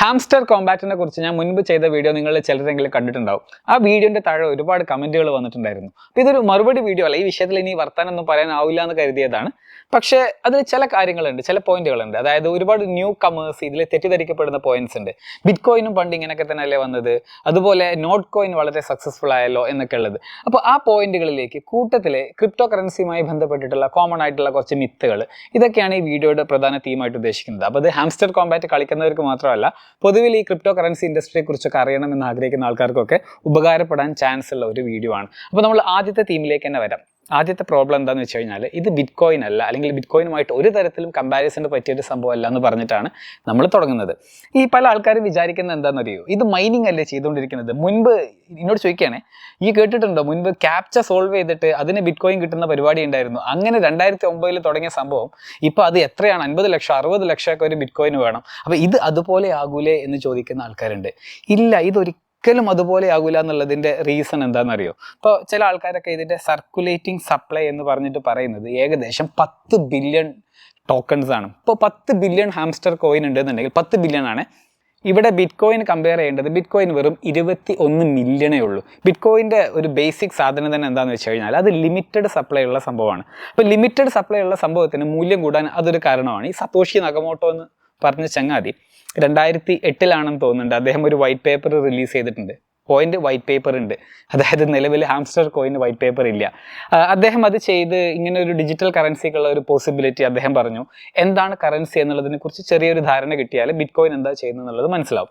Hamster കോമ്പാറ്റിനെ കുറിച്ച് ഞാൻ മുൻപ് ചെയ്ത വീഡിയോ നിങ്ങൾ ചിലരെങ്കിലും കണ്ടിട്ടുണ്ടാവും. ആ വീഡിയോന്റെ താഴെ ഒരുപാട് കമന്റുകൾ വന്നിട്ടുണ്ടായിരുന്നു. അപ്പോൾ ഇതൊരു മറുപടി വീഡിയോ അല്ല. ഈ വിഷയത്തിൽ ഇനി വർത്താനൊന്നും പറയാനാവില്ല എന്ന് കരുതിയതാണ്. പക്ഷേ അതിൽ ചില കാര്യങ്ങളുണ്ട് ചില പോയിന്റുകളുണ്ട് അതായത് ഒരുപാട് ന്യൂ കമേഴ്സ് ഇതിൽ തെറ്റിദ്ധരിക്കപ്പെടുന്ന പോയിന്റ്സ് ഉണ്ട്. ബിറ്റ് കോയിനും പണ്ട് ഇങ്ങനെയൊക്കെ തന്നെ അല്ലേ വന്നത്? അതുപോലെ നോട്ട് കോയിൻ വളരെ സക്സസ്ഫുൾ ആയല്ലോ എന്നൊക്കെ ഉള്ളത് അപ്പോൾ ആ പോയിന്റുകളിലേക്ക് കൂട്ടത്തിലെ ക്രിപ്റ്റോ കറൻസിയുമായി ബന്ധപ്പെട്ടിട്ടുള്ള കോമൺ ആയിട്ടുള്ള കുറച്ച് മിത്തുകൾ ഇതൊക്കെയാണ് ഈ വീഡിയോയുടെ പ്രധാന തീമായിട്ട് ഉദ്ദേശിക്കുന്നത്. അപ്പോൾ അത് ഹാംസ്റ്റർ കോമ്പാറ്റ് കളിക്കുന്നവർക്ക് മാത്രമല്ല പൊതുവിൽ ഈ ക്രിപ്റ്റോ കറൻസി ഇൻഡസ്ട്രിയെ കുറിച്ചൊക്കെ അറിയണമെന്ന് ആഗ്രഹിക്കുന്ന ആൾക്കാർക്കൊക്കെ ഉപകാരപ്പെടാൻ ചാൻസ് ഉള്ള ഒരു വീഡിയോ ആണ്. അപ്പോൾ നമ്മൾ ആദ്യത്തെ തീമിലേക്ക് തന്നെ വരാം. ആദ്യത്തെ പ്രോബ്ലം എന്താണെന്ന് വെച്ച് കഴിഞ്ഞാൽ ഇത് ബിറ്റ് കോയിൻ അല്ല അല്ലെങ്കിൽ ബിറ്റ് കോയിനുമായിട്ട് ഒരു തരത്തിലും കമ്പാരിസന് പറ്റിയൊരു സംഭവം അല്ല എന്ന് പറഞ്ഞിട്ടാണ് നമ്മൾ തുടങ്ങുന്നത്. ഈ പല ആൾക്കാരും വിചാരിക്കുന്നത് എന്താണെന്നറിയോ ഇത് മൈനിങ് അല്ലേ ചെയ്തുകൊണ്ടിരിക്കുന്നത്? മുൻപ് എന്നോട് ചോദിക്കുകയാണെ ഈ കേട്ടിട്ടുണ്ടോ? മുൻപ് ക്യാപ്ച സോൾവ് ചെയ്തിട്ട് അതിന് ബിറ്റ് കോയിൻ കിട്ടുന്ന പരിപാടി ഉണ്ടായിരുന്നു. അങ്ങനെ രണ്ടായിരത്തി ഒമ്പതിൽ തുടങ്ങിയ സംഭവം ഇപ്പോൾ അത് എത്രയാണ്? അൻപത് ലക്ഷം അറുപത് ലക്ഷമൊക്കെ ഒരു ബിറ്റ് കോയിന് വേണം. അപ്പോൾ ഇത് അതുപോലെ ആകൂലേ എന്ന് ചോദിക്കുന്ന ആൾക്കാരുണ്ട്. ഇല്ല ഇതൊരു ഒരിക്കലും അതുപോലെ ആകില്ല എന്നുള്ളതിന്റെ റീസൺ എന്താണെന്നറിയോ? ഇപ്പോൾ ചില ആൾക്കാരൊക്കെ ഇതിന്റെ സർക്കുലേറ്റിംഗ് സപ്ലൈ എന്ന് പറഞ്ഞിട്ട് പറയുന്നത് ഏകദേശം പത്ത് ബില്യൺ ടോക്കൺസ് ആണ്. ഇപ്പോൾ പത്ത് ബില്യൺ ഹാംസ്റ്റർ കോയിൻ ഉണ്ടെന്നുണ്ടെങ്കിൽ പത്ത് ബില്യൺ ആണ്. ഇവിടെ ബിറ്റ് കോയിൻ കമ്പയർ ചെയ്യേണ്ടത് ബിറ്റ് കോയിൻ വെറും ഇരുപത്തി ഒന്ന് മില്യണേ ഉള്ളൂ. ബിറ്റ് കോയിന്റെ ഒരു ബേസിക് സാധനം തന്നെ എന്താണെന്ന് വെച്ച് കഴിഞ്ഞാൽ അത് ലിമിറ്റഡ് സപ്ലൈ ഉള്ള സംഭവമാണ്. അപ്പോൾ ലിമിറ്റഡ് സപ്ലൈ ഉള്ള സംഭവത്തിന് മൂല്യം കൂടാൻ അതൊരു കാരണമാണ്. ഈ സതോഷി നഗമോട്ടോ എന്ന് പറഞ്ഞ ചങ്ങാതി രണ്ടായിരത്തി എട്ടിലാണെന്ന് തോന്നുന്നുണ്ട്. അദ്ദേഹം ഒരു വൈറ്റ് പേപ്പർ റിലീസ് ചെയ്തിട്ടുണ്ട്. കോയിന്റെ വൈറ്റ് പേപ്പർ ഉണ്ട്. അതായത് നിലവിൽ ഹാംസ്റ്റർ കോയിന് വൈറ്റ് പേപ്പർ ഇല്ല. അദ്ദേഹം അത് ചെയ്ത് ഇങ്ങനെ ഒരു ഡിജിറ്റൽ കറൻസിക്കുള്ള ഒരു പോസിബിലിറ്റി അദ്ദേഹം പറഞ്ഞു. എന്താണ് കറൻസി എന്നുള്ളതിനെ കുറിച്ച് ചെറിയൊരു ധാരണ കിട്ടിയാൽ ബിറ്റ് കോയിൻ എന്താ ചെയ്യുന്നത് എന്നുള്ളത് മനസ്സിലാവും.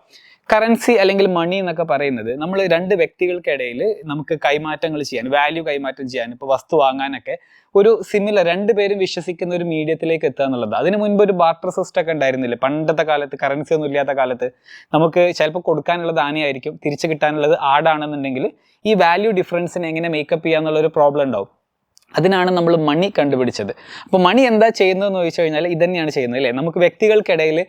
കറൻസി അല്ലെങ്കിൽ മണി എന്നൊക്കെ പറയുന്നത് നമ്മൾ രണ്ട് വ്യക്തികൾക്കിടയിൽ നമുക്ക് കൈമാറ്റങ്ങൾ ചെയ്യാൻ വാല്യൂ കൈമാറ്റം ചെയ്യാൻ ഇപ്പോൾ വസ്തു വാങ്ങാനൊക്കെ ഒരു സിമിലർ രണ്ടുപേരും വിശ്വസിക്കുന്ന ഒരു മീഡിയത്തിലേക്ക് എത്തുക എന്നുള്ളത്. അതിന് മുൻപ് ഒരു ബാർട്ടർ സിസ്റ്റം ഒക്കെ ഉണ്ടായിരുന്നില്ല? പണ്ടത്തെ കാലത്ത് കറൻസി ഒന്നും ഇല്ലാത്ത കാലത്ത് നമുക്ക് ചിലപ്പോൾ കൊടുക്കാനുള്ളത് ആനയായിരിക്കും തിരിച്ചു കിട്ടാനുള്ളത് ആടാണെന്നുണ്ടെങ്കിൽ ഈ വാല്യൂ ഡിഫറൻസിനെ എങ്ങനെ മേക്കപ്പ് ചെയ്യാന്നുള്ള ഒരു പ്രോബ്ലം ഉണ്ടാവും. അതിനാണ് നമ്മൾ മണി കണ്ടുപിടിച്ചത്. അപ്പോൾ മണി എന്താ ചെയ്യുന്നതെന്ന് ചോദിച്ചു കഴിഞ്ഞാൽ ഇത് തന്നെയാണ് ചെയ്യുന്നത് അല്ലേ? നമുക്ക് വ്യക്തികൾക്കിടയിൽ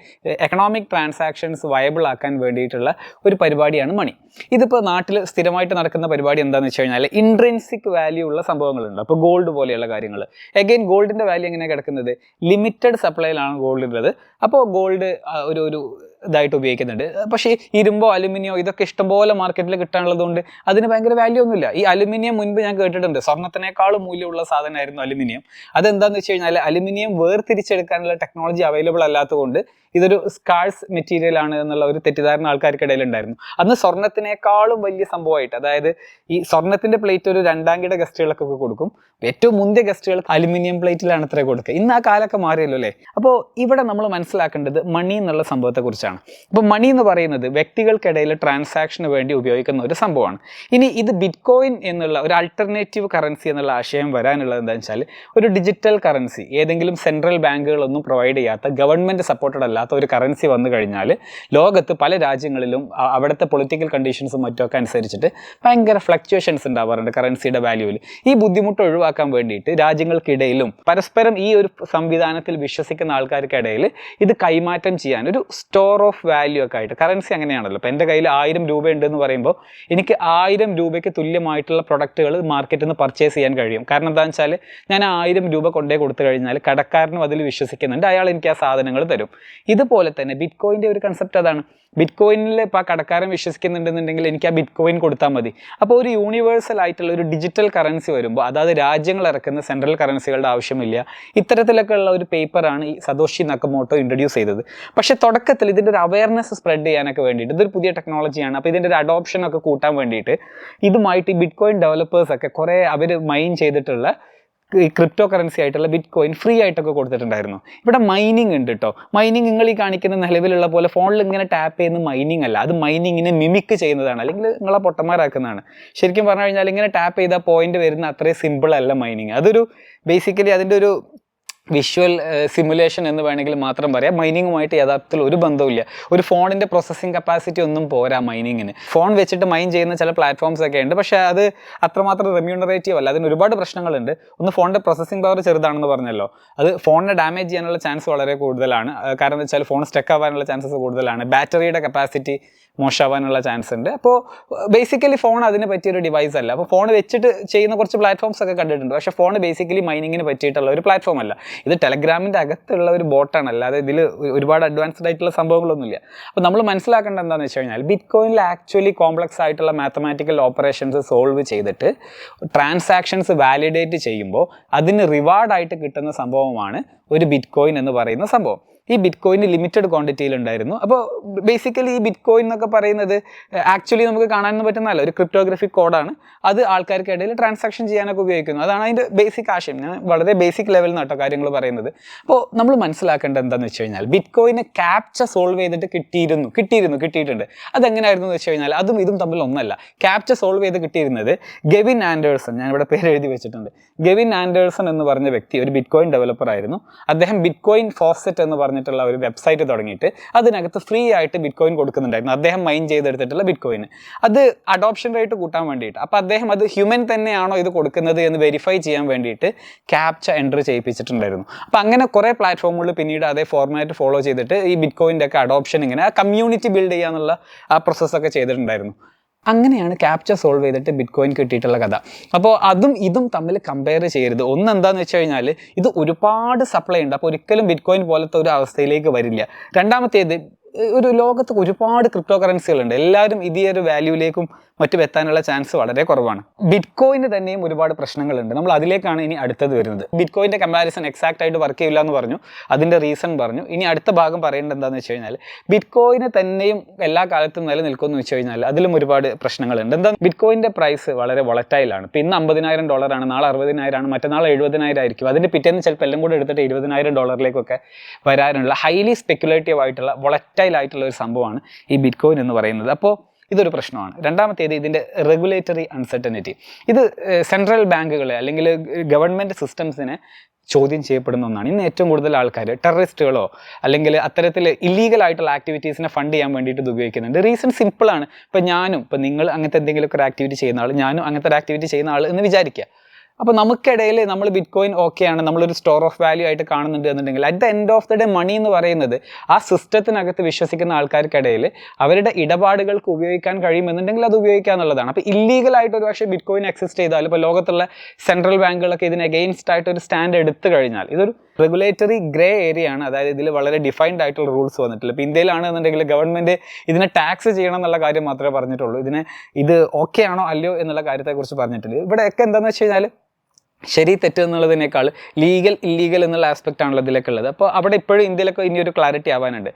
എക്കണോമിക് ട്രാൻസാക്ഷൻസ് വയബിൾ ആക്കാൻ വേണ്ടിയിട്ടുള്ള ഒരു പരിപാടിയാണ് മണി. ഇതിപ്പോൾ നാട്ടിൽ സ്ഥിരമായിട്ട് നടക്കുന്ന പരിപാടി എന്താണെന്ന് വെച്ച് കഴിഞ്ഞാൽ ഇൻട്രൻസിക് വാല്യൂ ഉള്ള സംഭവങ്ങളുണ്ട്. അപ്പോൾ ഗോൾഡ് പോലെയുള്ള കാര്യങ്ങൾ. എഗെയിൻ ഗോൾഡിന്റെ വാല്യൂ എങ്ങനെയാണ് കിടക്കുന്നത്? ലിമിറ്റഡ് സപ്ലൈയിലാണ് ഗോൾഡ് ഉള്ളത് അപ്പോൾ ഗോൾഡ് ഒരു ഒരു ഇതായിട്ട് ഉപയോഗിക്കുന്നുണ്ട്. പക്ഷേ ഇരുമ്പോ അലുമിനിയോ ഇതൊക്കെ ഇഷ്ടംപോലെ മാർക്കറ്റിൽ കിട്ടാനുള്ളതുകൊണ്ട് അതിന് ഭയങ്കര വാല്യൂ ഒന്നുമില്ല. ഈ അലുമിനിയം മുൻപ് ഞാൻ കേട്ടിട്ടുണ്ട്. സ്വർണത്തിനേക്കാളും മൂല്യമുള്ള സാധനമായിരുന്നു അലുമിനിയം. അതെന്താന്ന് വെച്ച് കഴിഞ്ഞാൽ അലുമിനിയം വേർതിരിച്ചെടുക്കാനുള്ള ടെക്നോളജി അവൈലബിൾ അല്ലാത്തതുകൊണ്ട് ഇതൊരു സ്കാഴ്സ് മെറ്റീരിയൽ ആണ് എന്നുള്ള ഒരു തെറ്റിദ്ധാരണ ആൾക്കാർക്കിടയിൽ ഉണ്ടായിരുന്നു അന്ന് സ്വർണത്തിനേക്കാളും വലിയ സംഭവമായിട്ട് അതായത് ഈ സ്വർണത്തിന്റെ പ്ലേറ്റ് ഒരു രണ്ടാം കിട ഗസ്റ്റുകൾക്കൊക്കെ കൊടുക്കും. ഏറ്റവും മുന്തിയ ഗസ്റ്റുകൾ അലുമിനിയം പ്ലേറ്റിലാണ് അത്ര കൊടുക്കുക. ഇന്ന് ആ കാലൊക്കെ മാറിയല്ലോ അല്ലേ? അപ്പോൾ ഇവിടെ നമ്മൾ മനസ്സിലാക്കേണ്ടത് മണി എന്നുള്ള സംഭവത്തെ കുറിച്ചാണ് അപ്പോൾ മണി എന്ന് പറയുന്നത് വ്യക്തികൾക്കിടയിൽ ട്രാൻസാക്ഷന് വേണ്ടി ഉപയോഗിക്കുന്ന ഒരു സംഭവമാണ്. ഇനി ഇത് ബിറ്റ്കോയിൻ എന്നുള്ള ഒരു അൾട്ടർനേറ്റീവ് കറൻസി എന്നുള്ള ആശയം വരാനുള്ളത് എന്താണെന്ന് വെച്ചാൽ ഒരു ഡിജിറ്റൽ കറൻസി ഏതെങ്കിലും സെൻട്രൽ ബാങ്കുകളൊന്നും പ്രൊവൈഡ് ചെയ്യാത്ത ഗവൺമെന്റ് സപ്പോർട്ടഡ് അല്ലാത്ത ഒരു കറൻസി വന്നു കഴിഞ്ഞാൽ ലോകത്ത് പല രാജ്യങ്ങളിലും അവിടുത്തെ പൊളിറ്റിക്കൽ കണ്ടീഷൻസും മറ്റൊക്കെ അനുസരിച്ചിട്ട് ഭയങ്കര ഫ്ലക്ച്വേഷൻസ് ഉണ്ടാവാറുണ്ട് കറൻസിയുടെ വാല്യൂവിൽ ഈ ബുദ്ധിമുട്ട് ഒഴിവാക്കാൻ വേണ്ടിയിട്ട് രാജ്യങ്ങൾക്കിടയിലും പരസ്പരം ഈ ഒരു സംവിധാനത്തിൽ വിശ്വസിക്കുന്ന ആൾക്കാർക്കിടയിൽ ഇത് കൈമാറ്റം ചെയ്യാൻ ഒരു സ്റ്റോർ ഓഫ് വാല്യൂ ഒക്കെ ആയിട്ട്. കറൻസി അങ്ങനെയാണല്ലോ. അപ്പോൾ എന്റെ കയ്യിൽ ആയിരം രൂപ എന്ന് പറയുമ്പോൾ എനിക്ക് ആയിരം രൂപയ്ക്ക് തുല്യമായിട്ടുള്ള പ്രൊഡക്റ്റുകൾ മാർക്കറ്റിൽ നിന്ന് പർച്ചേസ് ചെയ്യാൻ കഴിയും. കാരണം എന്താണെന്ന് വെച്ചാൽ ഞാൻ ആയിരം രൂപ കൊണ്ടേ കൊടുത്തു കഴിഞ്ഞാൽ കടക്കാരനും അതിൽ വിശ്വസിക്കുന്നുണ്ട്. അയാൾ എനിക്ക് ആ സാധനങ്ങൾ തരും. ഇതുപോലെ തന്നെ ബിറ്റ് കോയിന്റെ ഒരു കൺസെപ്റ്റ് അതാണ്. ബിറ്റ് കോയിനിൽ ഇപ്പോൾ ആ കടക്കാരൻ വിശ്വസിക്കുന്നുണ്ടെന്നുണ്ടെങ്കിൽ എനിക്ക് ആ ബിറ്റ് കോയിൻ കൊടുത്താൽ മതി. അപ്പോൾ ഒരു യൂണിവേഴ്സൽ ആയിട്ടുള്ള ഒരു ഡിജിറ്റൽ കറൻസി വരുമ്പോൾ അതായത് രാജ്യങ്ങൾ ഇറക്കുന്ന സെൻട്രൽ കറൻസികളുടെ ആവശ്യമില്ല. ഇത്തരത്തിലൊക്കെ ഉള്ള ഒരു പേപ്പറാണ് ഈ സതോഷി നക്കമോട്ടോ ഇൻട്രൊഡ്യൂസ് ചെയ്തത്. പക്ഷേ തുടക്കത്തിൽ ഇതിന്റെ ഒരു അവയർനെസ് സ്പ്രെഡ് ചെയ്യാനൊക്കെ വേണ്ടിയിട്ട് ഇതൊരു പുതിയ ടെക്നോളജിയാണ് അപ്പോൾ ഇതിന്റെ ഒരു അഡോപ്ഷൻ ഒക്കെ കൂട്ടാൻ വേണ്ടിയിട്ട് ഇതുമായിട്ട് ഈ ബിറ്റ് കോയിൻ ഡെവലപ്പേഴ്സൊക്കെ കുറേ അവർ മൈൻ ചെയ്തിട്ടുള്ള ഈ ക്രിപ്റ്റോ കറൻസി ആയിട്ടുള്ള ബിറ്റ് കോയിൻ ഫ്രീ ആയിട്ടൊക്കെ കൊടുത്തിട്ടുണ്ടായിരുന്നു. ഇവിടെ മൈനിങ് ഉണ്ട് കേട്ടോ മൈനിങ് നിങ്ങൾ ഈ കാണിക്കുന്ന നിലവിലുള്ള പോലെ ഫോണിൽ ഇങ്ങനെ ടാപ്പ് ചെയ്യുന്ന മൈനിങ് അല്ല. അത് മൈനിങ്ങിനെ മിമിക്ക് ചെയ്യുന്നതാണ്. അല്ലെങ്കിൽ നിങ്ങളെ പൊട്ടന്മാരാക്കുന്നതാണ്. ശരിക്കും പറഞ്ഞു കഴിഞ്ഞാൽ ഇങ്ങനെ ടാപ്പ് ചെയ്താൽ പോയിന്റ് വരുന്ന അത്രയും സിമ്പിൾ അല്ല മൈനിങ് അതൊരു ബേസിക്കലി അതിന്റെ ഒരു വിഷ്വൽ സിമുലേഷൻ എന്ന് വേണമെങ്കിൽ മാത്രം പറയാം. മൈനിങ്ങുമായിട്ട് യഥാർത്ഥത്തിൽ ഒരു ബന്ധവുമില്ല. ഒരു ഫോണിന്റെ പ്രോസസ്സിംഗ് കപ്പാസിറ്റി ഒന്നും പോരാ മൈനിങ്ങിന്. ഫോൺ വെച്ചിട്ട് മൈൻ ചെയ്യുന്ന ചില പ്ലാറ്റ്ഫോംസ് ഒക്കെ ഉണ്ട്. പക്ഷേ അത് അത്രമാത്രം റെമ്യൂണറേറ്റീവ് അല്ല. അതിന് ഒരുപാട് പ്രശ്നങ്ങളുണ്ട്. ഒന്ന് ഫോണിന്റെ പ്രോസസ്സിംഗ് പവർ ചെറുതാണെന്ന് പറഞ്ഞല്ലോ. അത് ഫോണിനെ ഡാമേജ് ചെയ്യാനുള്ള ചാൻസ് വളരെ കൂടുതലാണ്. കാരണം എന്ന് വെച്ചാൽ ഫോൺ സ്റ്റക്ക് ആവാനുള്ള ചാൻസസ് കൂടുതലാണ്. ബാറ്ററിയുടെ കപ്പാസിറ്റി മോശമാവാനുള്ള ചാൻസ് ഉണ്ട്. അപ്പോൾ ബേസിക്കലി ഫോൺ അതിന് പറ്റിയൊരു ഡിവൈസ് അല്ല. അപ്പോൾ ഫോൺ വെച്ചിട്ട് ചെയ്യുന്ന കുറച്ച് പ്ലാറ്റ്ഫോംസ് ഒക്കെ കണ്ടിട്ടുണ്ട്. പക്ഷേ ഫോൺ ബേസിക്കലി മൈനിങ്ങിന് പറ്റിയിട്ടുള്ള ഒരു പ്ലാറ്റ്ഫോം അല്ല. ഇത് ടെലഗ്രാമിന്റെ അകത്തുള്ള ഒരു ബോട്ടാണ് അല്ലാതെ ഇതിൽ ഒരുപാട് അഡ്വാൻസ്ഡ് ആയിട്ടുള്ള സംഭവങ്ങളൊന്നുമില്ല. അപ്പോൾ നമ്മൾ മനസ്സിലാക്കേണ്ടത് എന്താണെന്ന് വെച്ച് കഴിഞ്ഞാൽ ബിറ്റ് കോയിനിൽ ആക്ച്വലി കോംപ്ലക്സ് ആയിട്ടുള്ള മാത്തമാറ്റിക്കൽ ഓപ്പറേഷൻസ് സോൾവ് ചെയ്തിട്ട് ട്രാൻസാക്ഷൻസ് വാലിഡേറ്റ് ചെയ്യുമ്പോൾ അതിന് റിവാർഡായിട്ട് കിട്ടുന്ന സംഭവമാണ് ഒരു ബിറ്റ് കോയിൻ എന്ന് പറയുന്ന സംഭവം. ഈ ബിറ്റ് കോയിൻ ലിമിറ്റഡ് ക്വാണ്ടിറ്റിയിൽ ഉണ്ടായിരുന്നു. അപ്പോൾ ബേസിക്കലി ഈ ബിറ്റ് കോയിൻ എന്നൊക്കെ പറയുന്നത് ആക്ച്വലി നമുക്ക് കാണാനൊന്നും പറ്റുന്നതല്ല. ഒരു ക്രിപ്റ്റോഗ്രഫിക് കോഡാണ് അത് ആൾക്കാർക്കിടയിൽ ട്രാൻസാക്ഷൻ ചെയ്യാനൊക്കെ ഉപയോഗിക്കുന്നു. അതാണ് അതിന്റെ ബേസിക് ആശയം. ഞാൻ വളരെ ബേസിക് ലെവലിൽ നിന്നാട്ടോ കാര്യങ്ങൾ പറയുന്നത്. അപ്പോൾ നമ്മൾ മനസ്സിലാക്കേണ്ടത് എന്താണെന്ന് വെച്ച് കഴിഞ്ഞാൽ ബിറ്റ് കോയിന് ക്യാപ്ച സോൾവ് ചെയ്തിട്ട് കിട്ടിയിരുന്നു കിട്ടിയിരുന്നു കിട്ടിയിട്ടുണ്ട്. അതെങ്ങനെയായിരുന്നു വെച്ച് കഴിഞ്ഞാൽ അതും ഇതും തമ്മിൽ ഒന്നല്ല. ക്യാപ്ച സോൾവ് ചെയ്ത് കിട്ടിയിരുന്നത് ഗെവിൻ ആൻഡേഴ്സൺ ഞാൻ ഇവിടെ പേര് എഴുതി വെച്ചിട്ടുണ്ട്. ഗെവിൻ ആൻഡേഴ്സൺ എന്ന് പറഞ്ഞ വ്യക്തി ഒരു ബിറ്റ് കോയിൻ ഡെവലപ്പർ ആയിരുന്നു. അദ്ദേഹം ബിറ്റ് കോയിൻ ഫോസെറ്റ് എന്ന് പറഞ്ഞിട്ടുള്ള ഒരു വെബ്സൈറ്റ് തുടങ്ങിയിട്ട് അതിനകത്ത് ഫ്രീ ആയിട്ട് ബിറ്റ് കോയിൻ കൊടുക്കുന്നുണ്ടായിരുന്നു. അദ്ദേഹം മൈൻ ചെയ്തെടുത്തിട്ടുള്ള ബിറ്റ് കോയിൻ അത് അഡോപ്ഷൻ റേറ്റ് കൂട്ടാൻ വേണ്ടിയിട്ട്. അപ്പോൾ അദ്ദേഹം അത് ഹ്യൂമൻ തന്നെയാണോ ഇത് കൊടുക്കുന്നത് എന്ന് വെരിഫൈ ചെയ്യാൻ വേണ്ടിയിട്ട് ക്യാപ്ച എൻട്രി ചെയ്യിപ്പിച്ചിട്ടുണ്ടായിരുന്നു. അപ്പോൾ അങ്ങനെ കുറേ പ്ലാറ്റ്ഫോമുകൾ പിന്നീട് അതേ ഫോർമാറ്റ് ഫോളോ ചെയ്തിട്ട് ഈ ബിറ്റ് കോയിന്റെ ഒക്കെ അഡോപ്ഷൻ ഇങ്ങനെ കമ്മ്യൂണിറ്റി ബിൽഡ് ചെയ്യാനുള്ള ആ പ്രോസസ്സൊക്കെ ചെയ്തിട്ടുണ്ടായിരുന്നു. അങ്ങനെയാണ് ക്യാപ്ചർ സോൾവ് ചെയ്തിട്ട് ബിറ്റ് കോയിൻ കിട്ടിയിട്ടുള്ള കഥ. അപ്പോൾ അതും ഇതും തമ്മിൽ കമ്പയർ ചെയ്യരുത്. ഒന്ന് എന്താണെന്ന് വെച്ച് കഴിഞ്ഞാൽ ഇത് ഒരുപാട് സപ്ലൈ ഉണ്ട്. അപ്പോൾ ഒരിക്കലും ബിറ്റ് കോയിൻ പോലത്തെ ഒരു അവസ്ഥയിലേക്ക് വരില്ല. രണ്ടാമത്തേത് ഒരു ലോകത്ത് ഒരുപാട് ക്രിപ്റ്റോ കറൻസികളുണ്ട് എല്ലാവരും ഇതേ ഒരു വാല്യൂയിലേക്കും മറ്റും എത്താനുള്ള ചാൻസ് വളരെ കുറവാണ്. ബിറ്റ് കോയിന് തന്നെയും ഒരുപാട് പ്രശ്നങ്ങളുണ്ട്. നമ്മൾ അതിലേക്കാണ് ഇനി അടുത്തത് വരുന്നത്. ബിറ്റ് കോയിന്റെ കമ്പാരിസൺ എക്സാക്റ്റ് ആയിട്ട് വർക്ക് ചെയ്യില്ല എന്ന് പറഞ്ഞു. അതിന്റെ റീസൺ പറഞ്ഞു. ഇനി അടുത്ത ഭാഗം പറയേണ്ടത് എന്താണെന്ന് വെച്ച് കഴിഞ്ഞാൽ ബിറ്റ് കോയിന് തന്നെയും എല്ലാ കാലത്തും നിലനിൽക്കുമെന്ന് വെച്ച് കഴിഞ്ഞാൽ അതിലും ഒരുപാട് പ്രശ്നങ്ങളുണ്ട്. എന്താ ബിറ്റ് കോയിന്റെ പ്രൈസ് വളരെ വളറ്റൈലാണ് ഇപ്പം ഇന്ന് അമ്പതിനായിരം ഡോളറാണ് നാളെ അറുപതിനായിരമാണ് മറ്റന്നാൾ എഴുപതിനായിരം ആയിരിക്കും അതിന്റെ പിറ്റേന്ന് ചിലപ്പോൾ എല്ലാം കൂടെ എടുത്തിട്ട് ഇരുപതിനായിരം ഡോളറിലേക്കൊക്കെ വരാനുള്ള ഹൈലി സ്പെക്കുലേറ്റീവ് ആയിട്ടുള്ള വളറ്റൈൽ ആയിട്ടുള്ള ഒരു സംഭവമാണ് ഈ ബിറ്റ്കോയിൻ എന്ന് പറയുന്നത്. അപ്പോൾ ഇതൊരു പ്രശ്നമാണ്. രണ്ടാമത്തേത് ഇതിന്റെ റെഗുലേറ്ററി അൺസർട്ടനിറ്റി ഇത് സെൻട്രൽ ബാങ്കുകളെ അല്ലെങ്കിൽ ഗവൺമെന്റ് സിസ്റ്റംസിനെ ചോദ്യം ചെയ്യപ്പെടുന്ന ഒന്നാണ്. ഇന്ന് ഏറ്റവും കൂടുതൽ ആൾക്കാർ ടെററിസ്റ്റുകളോ അല്ലെങ്കിൽ അത്തരത്തിൽ ഇല്ലീഗൽ ആയിട്ടുള്ള ആക്ടിവിറ്റീസിനെ ഫണ്ട് ചെയ്യാൻ വേണ്ടിയിട്ട് ഇത് ഉപയോഗിക്കുന്നുണ്ട്. റീസൺ സിമ്പിളാണ് ഇപ്പം ഞാനും ഇപ്പം നിങ്ങൾ അങ്ങനത്തെ എന്തെങ്കിലുമൊക്കെ ഒരു ആക്ടിവിറ്റി ചെയ്യുന്ന ആൾ ഞാനും അങ്ങനത്തെ ഒരു ആക്ടിവിറ്റി ചെയ്യുന്ന ആൾ എന്ന് വിചാരിക്കുക. അപ്പോൾ നമുക്കിടയിൽ നമ്മൾ ബിറ്റ് കോയിൻ ഓക്കെയാണ് നമ്മളൊരു സ്റ്റോർ ഓഫ് വാല്യൂ ആയിട്ട് കാണുന്നുണ്ട് എന്നുണ്ടെങ്കിൽ at the end of the day money എന്ന് പറയുന്നത് ആ സിസ്റ്റത്തിനകത്ത് വിശ്വസിക്കുന്ന ആൾക്കാർക്കിടയിൽ അവരുടെ ഇടപാടുകൾക്ക് ഉപയോഗിക്കാൻ കഴിയുമെന്നുണ്ടെങ്കിൽ അത് ഉപയോഗിക്കുക എന്നുള്ളതാണ്. അപ്പോൾ ഇല്ലീഗൽ ആയിട്ട് ഒരു പക്ഷേ ബിറ്റ് കോയിൻ എക്സിസ്റ്റ് ചെയ്താൽ ഇപ്പോൾ ലോകത്തുള്ള സെൻട്രൽ ബാങ്കുകളൊക്കെ ഇതിന് അഗെയിൻസ്റ്റ് ആയിട്ട് ഒരു സ്റ്റാൻഡ് എടുത്തു കഴിഞ്ഞാൽ ഇതൊരു റെഗുലേറ്ററി ഗ്രേ ഏരിയ ആണ്. അതായത് ഇതിൽ വളരെ ഡിഫൈൻഡ് ആയിട്ടുള്ള റൂൾസ് വന്നിട്ടില്ല. ഇപ്പോൾ ഇന്ത്യയിലാണെന്നുണ്ടെങ്കിൽ ഗവൺമെന്റ് ഇതിനെ ടാക്സ് ചെയ്യണം എന്നുള്ള കാര്യം മാത്രമേ പറഞ്ഞിട്ടുള്ളൂ. ഇതിനെ ഇത് ഓക്കെ ആണോ അല്ലയോ എന്നുള്ള കാര്യത്തെക്കുറിച്ച് പറഞ്ഞിട്ടില്ല. ഇവിടെയൊക്കെ എന്താണെന്ന് വെച്ച് കഴിഞ്ഞാൽ ശരി തെറ്റ് എന്നുള്ളതിനേക്കാൾ ലീഗൽ ഇല്ലീഗൽ എന്നുള്ള ആസ്പെക്റ്റ് ആണല്ലോ ഇതിലൊക്കെ ഉള്ളത് അപ്പോൾ അവിടെ ഇപ്പോഴും ഇന്ത്യയിലൊക്കെ ഇനി ഒരു ക്ലാരിറ്റി ആവാനുണ്ട്.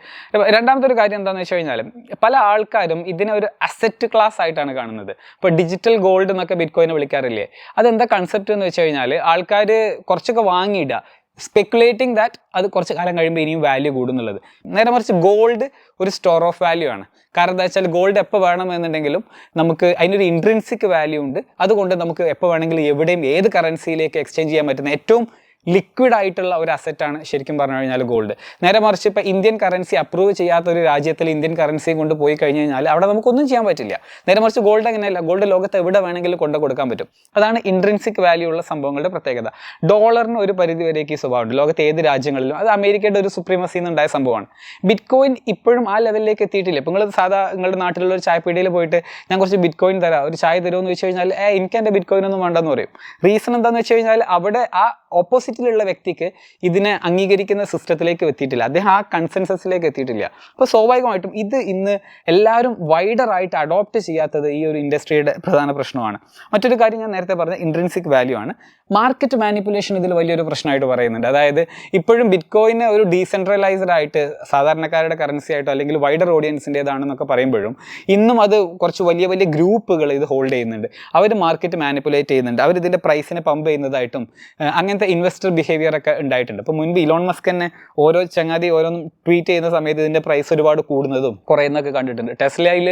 രണ്ടാമത്തെ ഒരു കാര്യം എന്താണെന്ന് വെച്ച് കഴിഞ്ഞാൽ പല ആൾക്കാരും ഇതിനെ ഒരു അസറ്റ് ക്ലാസ് ആയിട്ടാണ് കാണുന്നത്. ഇപ്പോൾ ഡിജിറ്റൽ ഗോൾഡ് എന്നൊക്കെ ബിറ്റ് കോയിനെ വിളിക്കാറില്ലേ? അതെന്താ കൺസെപ്റ്റ് എന്ന് വെച്ച് കഴിഞ്ഞാൽ ആൾക്കാർ കുറച്ചൊക്കെ വാങ്ങിയിടുക. സ്പെക്കുലേറ്റിംഗ് ദാറ്റ് അത് കുറച്ച് കാലം കഴിയുമ്പോൾ ഇനിയും വാല്യൂ കൂടുന്നുള്ളത്. നേരെ മറിച്ച് ഗോൾഡ് ഒരു സ്റ്റോർ ഓഫ് വാല്യൂ ആണ്. കാരണം എന്താ വെച്ചാൽ ഗോൾഡ് എപ്പോൾ വേണമെന്നുണ്ടെങ്കിലും നമുക്ക് അതിനൊരു ഇൻട്രിൻസിക് വാല്യൂ ഉണ്ട്. അതുകൊണ്ട് നമുക്ക് എപ്പോൾ വേണമെങ്കിലും എവിടെയും ഏത് കറൻസിയിലേക്ക് എക്സ്ചേഞ്ച് ചെയ്യാൻ പറ്റുന്ന ഏറ്റവും ലിക്വിഡ് ആയിട്ടുള്ള ഒരു അസറ്റാണ് ശരിക്കും പറഞ്ഞു കഴിഞ്ഞാൽ ഗോൾഡ് നേരെ മറിച്ച് ഇപ്പോൾ ഇന്ത്യൻ കറൻസി അപ്രൂവ് ചെയ്യാത്ത ഒരു രാജ്യത്തിൽ ഇന്ത്യൻ കറൻസി കൊണ്ട് പോയി കഴിഞ്ഞ് കഴിഞ്ഞാൽ അവിടെ നമുക്കൊന്നും ചെയ്യാൻ പറ്റില്ല. നേരെ മറിച്ച് ഗോൾഡ് അങ്ങനെയല്ല ഗോൾഡ് ലോകത്ത് എവിടെ വേണമെങ്കിലും കൊണ്ടു കൊടുക്കാൻ പറ്റും. അതാണ് ഇൻട്രൻസിക് വാല്യൂ ഉള്ള സംഭവങ്ങളുടെ പ്രത്യേകത. ഡോളറിന് ഒരു പരിധി വരേക്ക് ഈ സ്വഭാവമുണ്ട്. ലോകത്ത് ഏത് രാജ്യങ്ങളിലും. അത് അമേരിക്കയുടെ ഒരു സുപ്രീമസി എന്നുണ്ടായ സംഭവമാണ്. ബിറ്റ് കോയിൻ ഇപ്പോഴും ആ ലെവലിലേക്ക് എത്തിയിട്ടില്ല. ഇപ്പോൾ നിങ്ങൾ സാധാ നിങ്ങളുടെ നാട്ടിലുള്ള ഒരു ചായപ്പീടിയിൽ പോയിട്ട് ഞാൻ കുറച്ച് ബിറ്റ് കോയിൻ തരാം. ഒരു ചായ തരുമോ എന്ന് വെച്ച് കഴിഞ്ഞാൽ എനിക്ക് എന്റെ ബിറ്റ് കോയിൻ ഒന്നും വേണ്ടെന്ന് പറയും. റീസൺ എന്താണെന്ന് വെച്ച് കഴിഞ്ഞാൽ അവിടെ ആ ഓപ്പോസിറ്റിലുള്ള വ്യക്തിക്ക് ഇതിനെ അംഗീകരിക്കുന്ന സിസ്റ്റത്തിലേക്ക് എത്തിയിട്ടില്ല. അദ്ദേഹം ആ കൺസെൻസസിലേക്ക് എത്തിയിട്ടില്ല. അപ്പോൾ സ്വാഭാവികമായിട്ടും ഇത് ഇന്ന് എല്ലാവരും വൈഡറായിട്ട് അഡോപ്റ്റ് ചെയ്യാത്തത് ഈ ഒരു ഇൻഡസ്ട്രിയുടെ പ്രധാന പ്രശ്നമാണ്. മറ്റൊരു കാര്യം ഞാൻ നേരത്തെ പറഞ്ഞ ഇൻട്രൻസിക് വാല്യൂ ആണ്. മാർക്കറ്റ് മാനിപ്പുലേഷൻ ഇതിൽ വലിയൊരു പ്രശ്നമായിട്ട് പറയുന്നുണ്ട്. അതായത് ഇപ്പോഴും ബിറ്റ്കോയിന് ഒരു ഡീസെൻട്രലൈസ്ഡ് ആയിട്ട് സാധാരണക്കാരുടെ കറൻസി ആയിട്ടോ അല്ലെങ്കിൽ വൈഡർ ഓഡിയൻസിന്റെതാണെന്നൊക്കെ പറയുമ്പോഴും ഇന്നും അത് കുറച്ച് വലിയ വലിയ ഗ്രൂപ്പുകൾ ഇത് ഹോൾഡ് ചെയ്യുന്നുണ്ട്. അവർ മാർക്കറ്റ് മാനിപ്പുലേറ്റ് ചെയ്യുന്നുണ്ട്. അവരിതിന്റെ പ്രൈസിനെ പമ്പ് ചെയ്യുന്നതായിട്ടും ഏഹ് അങ്ങനത്തെ ഇൻവെസ്റ്റർ ബിഹേവിയർ ഒക്കെ ഉണ്ടായിട്ടുണ്ട്. അപ്പോൾ മുൻപ് ഇലോൺ മസ്ക് തന്നെ ഓരോ ചങ്ങാതി ഓരോന്നും ട്വീറ്റ് ചെയ്യുന്ന സമയത്ത് ഇതിന്റെ പ്രൈസ് ഒരുപാട് കൂടുന്നതും കുറയുന്നതൊക്കെ കണ്ടിട്ടുണ്ട്. ടെസ്ലയിൽ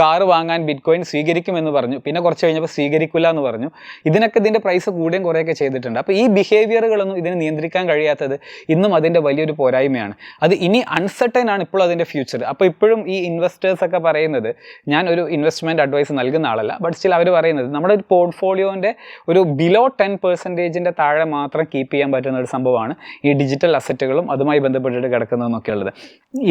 കാർ വാങ്ങാൻ ബിറ്റ് കോയിൻ സ്വീകരിക്കുമെന്ന് പറഞ്ഞു. പിന്നെ കുറച്ച് കഴിഞ്ഞപ്പോൾ സ്വീകരിക്കില്ല എന്ന് പറഞ്ഞു. ഇതിനൊക്കെ ഇതിന്റെ പ്രൈസ് കൂടുകയും കുറേയൊക്കെ ചെയ്തിട്ടുണ്ട്. അപ്പോൾ ഈ ബിഹേവിയറുകളൊന്നും ഇതിനെ നിയന്ത്രിക്കാൻ കഴിയാത്തത് ഇന്നും അതിന്റെ വലിയൊരു പോരായ്മയാണ്. അത് ഇനി അൺസർട്ടൈൻ ആണ് ഇപ്പോൾ അതിന്റെ ഫ്യൂച്ചർ അപ്പോൾ ഇപ്പോഴും ഈ ഇൻവെസ്റ്റേഴ്സ് ഒക്കെ പറയുന്നത് ഞാൻ ഒരു ഇൻവെസ്റ്റ്മെന്റ് അഡ്വൈസ് നൽകുന്ന ആളല്ല. ബട്ട് സ്റ്റിൽ അവർ പറയുന്നത് നമ്മുടെ ഒരു പോർട്ട്ഫോളിയോന്റെ ഒരു ബിലോ ടെൻ പെർസെന്റേജിന്റെ താഴെ മാത്രം മാത്രം കീപ്പ് ചെയ്യാൻ പറ്റുന്ന ഒരു സംഭവമാണ് ഈ ഡിജിറ്റൽ അസറ്റുകളും അതുമായി ബന്ധപ്പെട്ടിട്ട് കിടക്കുന്നതെന്നൊക്കെ ഉള്ളത്.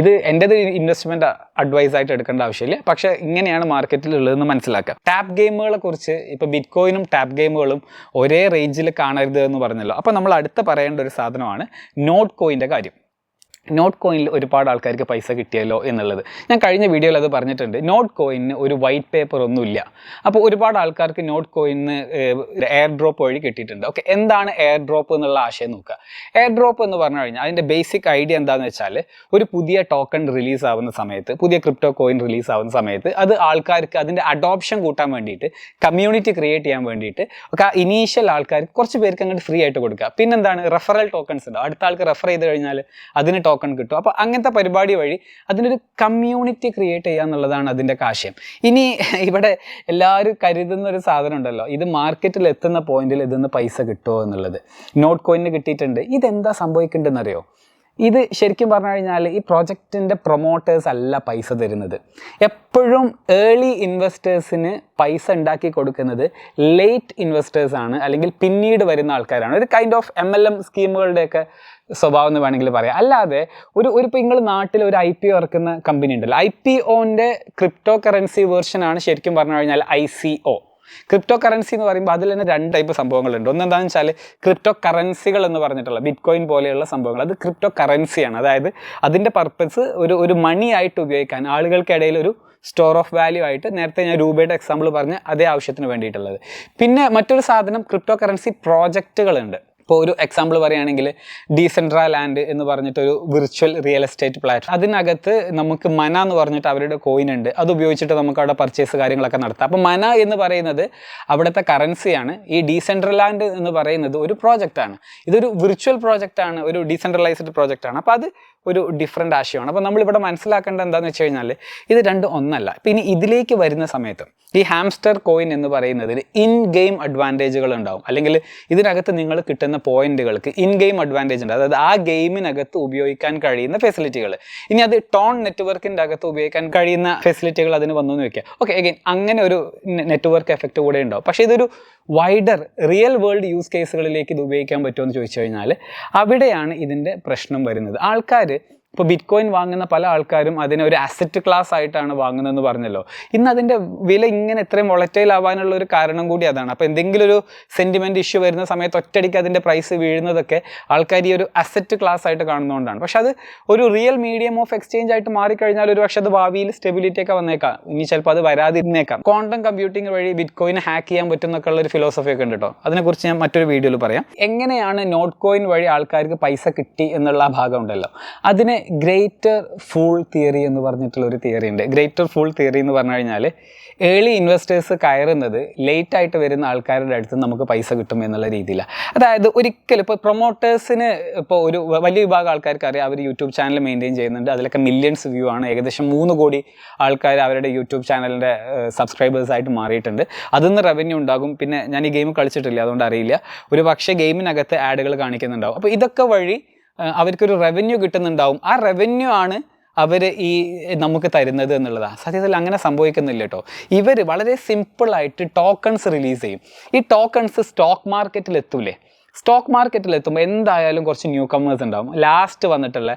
ഇത് എന്റെത് ഇൻവെസ്റ്റ്മെന്റ് അഡ്വൈസ് ആയിട്ട് എടുക്കേണ്ട ആവശ്യമില്ല. പക്ഷേ ഇങ്ങനെയാണ് മാർക്കറ്റിൽ ഉള്ളതെന്ന് മനസ്സിലാക്കുക. ടാപ്പ് ഗെയിമുകളെ കുറിച്ച് ഇപ്പോൾ ബിറ്റ് കോയിനും ടാപ്പ് ഗെയിമുകളും ഒരേ റേഞ്ചിൽ കാണരുത് എന്ന് പറഞ്ഞല്ലോ. അപ്പോൾ നമ്മൾ അടുത്ത പറയേണ്ട ഒരു സാധനമാണ് നോട്ട് കോയിന്റെ കാര്യം. നോട്ട് കോയിനിൽ ഒരുപാട് ആൾക്കാർക്ക് പൈസ കിട്ടിയല്ലോ എന്നുള്ളത്. ഞാൻ കഴിഞ്ഞ വീഡിയോയിൽ അത് പറഞ്ഞിട്ടുണ്ട്. നോട്ട് കോയിന് ഒരു വൈറ്റ് പേപ്പർ ഒന്നുമില്ല. അപ്പോൾ ഒരുപാട് ആൾക്കാർക്ക് നോട്ട് കോയിന് എയർ ഡ്രോപ്പ് വഴി കിട്ടിയിട്ടുണ്ട്. ഓക്കെ എന്താണ് എയർ ഡ്രോപ്പ് എന്നുള്ള ആശയം നോക്കുക. എയർ ഡ്രോപ്പ് എന്ന് പറഞ്ഞു കഴിഞ്ഞാൽ അതിന്റെ ബേസിക് ഐഡിയ എന്താണെന്ന് വെച്ചാൽ ഒരു പുതിയ ടോക്കൺ റിലീസ് ആവുന്ന സമയത്ത് പുതിയ ക്രിപ്റ്റോ കോയിൻ റിലീസ് ആവുന്ന സമയത്ത് അത് ആൾക്കാർക്ക് അതിന്റെ അഡോപ്ഷൻ കൂട്ടാൻ വേണ്ടിയിട്ട് കമ്മ്യൂണിറ്റി ക്രിയേറ്റ് ചെയ്യാൻ വേണ്ടിയിട്ട് ഒക്കെ ഇനീഷ്യൽ ആൾക്കാർക്ക് കുറച്ച് പേർക്ക് അങ്ങോട്ട് ഫ്രീ ആയിട്ട് കൊടുക്കുക. പിന്നെന്താണ്? റെഫറൽ ടോക്കൺസ് ഉണ്ടോ? അടുത്ത ആൾക്ക് റെഫർ ചെയ്ത് കഴിഞ്ഞാൽ അതിന് കിട്ടും. അപ്പോൾ അങ്ങനത്തെ പരിപാടി വഴി അതിനൊരു കമ്മ്യൂണിറ്റി ക്രിയേറ്റ് ചെയ്യുക എന്നുള്ളതാണ് അതിന്റെ ആശയം ഇനി ഇവിടെ എല്ലാവരും കരുതുന്ന ഒരു സാധനം ഉണ്ടല്ലോ. ഇത് മാർക്കറ്റിൽ എത്തുന്ന പോയിന്റിൽ ഇതിന്ന് പൈസ കിട്ടുമോ എന്നുള്ളത്. നോട്ട് കോയിന് കിട്ടിയിട്ടുണ്ട്. ഇതെന്താ സംഭവിക്കേണ്ടതെന്നറിയോ ഇത് ശരിക്കും പറഞ്ഞു കഴിഞ്ഞാൽ ഈ പ്രോജക്റ്റിന്റെ പ്രൊമോട്ടേഴ്സ് അല്ല പൈസ തരുന്നത്. എപ്പോഴും ഏർലി ഇൻവെസ്റ്റേഴ്സിന് പൈസ ഉണ്ടാക്കി കൊടുക്കുന്നത് ലേറ്റ് ഇൻവെസ്റ്റേഴ്സ് ആണ്. അല്ലെങ്കിൽ പിന്നീട് വരുന്ന ആൾക്കാരാണ്. ഒരു kind of M L M സ്കീമുകളുടെയൊക്കെ സ്വഭാവം എന്ന് വേണമെങ്കിൽ പറയാം. അല്ലാതെ ഒരു ഒരു ഇപ്പോൾ നിങ്ങൾ നാട്ടിൽ ഒരു ഐ പി ഒ ഇറക്കുന്ന കമ്പനി ഉണ്ടല്ലോ. ഐ പി ഒന്റെ ക്രിപ്റ്റോ കറൻസി വേർഷനാണ് ശരിക്കും പറഞ്ഞു കഴിഞ്ഞാൽ I C O cryptocurrency എന്ന് പറയുമ്പോൾ അതിൽ തന്നെ രണ്ട് ടൈപ്പ് സംഭവങ്ങളുണ്ട്. ഒന്ന് എന്താണെന്ന് വെച്ചാൽ ക്രിപ്റ്റോ കറൻസികൾ എന്ന് പറഞ്ഞിട്ടുള്ള ബിറ്റ് കോയിൻ പോലെയുള്ള സംഭവങ്ങൾ. അത് ക്രിപ്റ്റോ കറൻസിയാണ് അതായത് അതിന്റെ പർപ്പസ് ഒരു ഒരു മണി ആയിട്ട് ഉപയോഗിക്കാൻ ആളുകൾക്കിടയിൽ ഒരു സ്റ്റോർ ഓഫ് വാല്യൂ ആയിട്ട് നേരത്തെ ഞാൻ രൂപയുടെ എക്സാമ്പിൾ പറഞ്ഞ അതേ ആവശ്യത്തിന് വേണ്ടിയിട്ടുള്ളത്. പിന്നെ മറ്റൊരു സാധനം ക്രിപ്റ്റോ കറൻസി പ്രോജക്റ്റുകളുണ്ട് ഇപ്പോൾ ഒരു എക്സാമ്പിൾ പറയുകയാണെങ്കിൽ ഡീസെൻട്രാ ലാൻഡ് എന്ന് പറഞ്ഞിട്ട് ഒരു വിർച്വൽ റിയൽ എസ്റ്റേറ്റ് പ്ലാറ്റ്ഫോം അതിനകത്ത് നമുക്ക് മന എന്ന് പറഞ്ഞിട്ട് അവരുടെ കോയിൻ ഉണ്ട്. അത് ഉപയോഗിച്ചിട്ട് നമുക്ക് അവിടെ പർച്ചേസ് കാര്യങ്ങളൊക്കെ നടത്താം. അപ്പോൾ മന എന്ന് പറയുന്നത് അവിടുത്തെ കറൻസിയാണ് ഈ ഡീസെൻട്രലാൻഡ് എന്ന് പറയുന്നത് ഒരു പ്രോജക്റ്റ് ആണ്. ഇതൊരു വിർച്വൽ ആണ്. ഒരു ഡീസെൻട്രലൈസ്ഡ് ആണ്. അപ്പോൾ അത് ഒരു ഡിഫറെന്റ് ആശയമാണ്. അപ്പോൾ നമ്മളിവിടെ മനസ്സിലാക്കേണ്ടത് എന്താണെന്ന് വെച്ച് കഴിഞ്ഞാൽ ഇത് രണ്ടും ഒന്നല്ല. ഇനി ഇതിലേക്ക് വരുന്ന സമയത്ത് ഈ ഹാംസ്റ്റർ കോയിൻ എന്ന് പറയുന്നതിന് ഇൻ ഗെയിം അഡ്വാന്റേജുകൾ ഉണ്ടാവും. അല്ലെങ്കിൽ ഇതിനകത്ത് നിങ്ങൾ കിട്ടുന്ന പോയിന്റുകൾക്ക് ഇൻ ഗെയിം അഡ്വാന്റേജ് ഉണ്ട്. അതായത് ആ ഗെയിമിനകത്ത് ഉപയോഗിക്കാൻ കഴിയുന്ന ഫെസിലിറ്റികൾ ഇനി അത് ടോൺ നെറ്റ്വർക്കിന്റെ അകത്ത് ഉപയോഗിക്കാൻ കഴിയുന്ന ഫെസിലിറ്റികൾ അതിന് വന്നു എന്ന് വെക്കുക. ഓക്കെ അഗൈൻ അങ്ങനെ ഒരു നെറ്റ്വർക്ക് എഫക്റ്റ് കൂടെ ഉണ്ടാവും. പക്ഷേ ഇതൊരു വൈഡർ റിയൽ വേൾഡ് യൂസ് കേസുകളിലേക്ക് ഇത് ഉപയോഗിക്കാൻ പറ്റുമോ എന്ന് ചോദിച്ചു കഴിഞ്ഞാൽ അവിടെയാണ് ഇതിന്റെ പ്രശ്നം വരുന്നത്. ആൾക്കാർ ഇപ്പോൾ ബിറ്റ് കോയിൻ വാങ്ങുന്ന പല ആൾക്കാരും അതിനെ ഒരു അസറ്റ് ക്ലാസ് ആയിട്ടാണ് വാങ്ങുന്നതെന്ന് പറഞ്ഞല്ലോ. ഇന്ന് അതിന്റെ വില ഇങ്ങനെ എത്രയും വൊളറ്റൈൽ ആവാനുള്ള ഒരു കാരണം കൂടി അതാണ്. അപ്പോൾ എന്തെങ്കിലും ഒരു സെന്റിമെന്റ് ഇഷ്യൂ വരുന്ന സമയത്ത് ഒറ്റയടിക്ക് അതിന്റെ പ്രൈസ് വീഴുന്നതൊക്കെ ആൾക്കാർ ഈ ഒരു അസറ്റ് ക്ലാസ് ആയിട്ട് കാണുന്നതുകൊണ്ടാണ് പക്ഷേ അത് ഒരു റിയൽ മീഡിയം ഓഫ് എക്സ്ചേഞ്ച് ആയിട്ട് മാറിക്കഴിഞ്ഞാൽ ഒരു പക്ഷേ അത് ഭാവിയിൽ സ്റ്റെബിലിറ്റി ഒക്കെ വന്നേക്കാം. ഇനി ചിലപ്പോൾ അത് വരാതിരുന്നേക്കാം. ക്വാണ്ടം കമ്പ്യൂട്ടിംഗ് വഴി ബിറ്റ് കോയിൻ ഹാക്ക് ചെയ്യാൻ പറ്റും എന്നൊക്കെ ഉള്ള ഒരു ഫിലോസഫി ഒക്കെ ഉണ്ട് കേട്ടോ അതിനെക്കുറിച്ച് ഞാൻ മറ്റൊരു വീഡിയോയിൽ പറയാം. എങ്ങനെയാണ് നോട്ട് കോയിൻ വഴി ആൾക്കാർക്ക് പൈസ കിട്ടി എന്നുള്ള ഭാഗം ഉണ്ടല്ലോ. അതിന് ഗ്രേറ്റർ ഫൂൾ തിയറി എന്ന് പറഞ്ഞിട്ടുള്ള ഒരു തിയറി ഉണ്ട്. ഗ്രേറ്റർ ഫൂൾ തിയറി എന്ന് പറഞ്ഞു കഴിഞ്ഞാൽ ഏർലി ഇൻവെസ്റ്റേഴ്സ് കയറുന്നത് ലേറ്റ് ആയിട്ട് വരുന്ന ആൾക്കാരുടെ അടുത്ത് നമുക്ക് പൈസ കിട്ടും എന്നുള്ള രീതിയിലാണ്. അതായത് ഒരിക്കലും ഇപ്പോൾ പ്രൊമോട്ടേഴ്സിന് ഇപ്പോൾ ഒരു വലിയ വിഭാഗം ആൾക്കാർക്ക് അറിയാം. അവർ യൂട്യൂബ് ചാനൽ മെയിന്റെയിൻ ചെയ്യുന്നുണ്ട്. അതിലൊക്കെ മില്യൺസ് വ്യൂ ആണ്. ഏകദേശം മൂന്ന് കോടി ആൾക്കാർ അവരുടെ യൂട്യൂബ് ചാനലിന്റെ സബ്സ്ക്രൈബേഴ്സ് ആയിട്ട് മാറിയിട്ടുണ്ട്. അതിൽ നിന്ന് റവന്യൂ ഉണ്ടാകും. പിന്നെ ഞാൻ ഈ ഗെയിം കളിച്ചിട്ടില്ല അതുകൊണ്ട് അറിയില്ല. ഒരു പക്ഷേ ഗെയിമിനകത്ത് ആഡുകൾ കാണിക്കുന്നുണ്ടാവും. അപ്പോൾ ഇതൊക്കെ വഴി അവർക്കൊരു റവന്യൂ കിട്ടുന്നുണ്ടാവും. ആ റവന്യൂ ആണ് അവർ ഈ നമുക്ക് തരുന്നത് എന്നുള്ളതാണ് സത്യത്തിൽ അങ്ങനെ സംഭവിക്കുന്നില്ല കേട്ടോ. ഇവർ വളരെ സിമ്പിളായിട്ട് ടോക്കൺസ് റിലീസ് ചെയ്യും. ഈ ടോക്കൺസ് സ്റ്റോക്ക് മാർക്കറ്റിൽ എത്തൂലേ സ്റ്റോക്ക് മാർക്കറ്റിൽ എത്തുമ്പോൾ എന്തായാലും കുറച്ച് ന്യൂ കമേഴ്സ് ഉണ്ടാവും. ലാസ്റ്റ് വന്നിട്ടുള്ള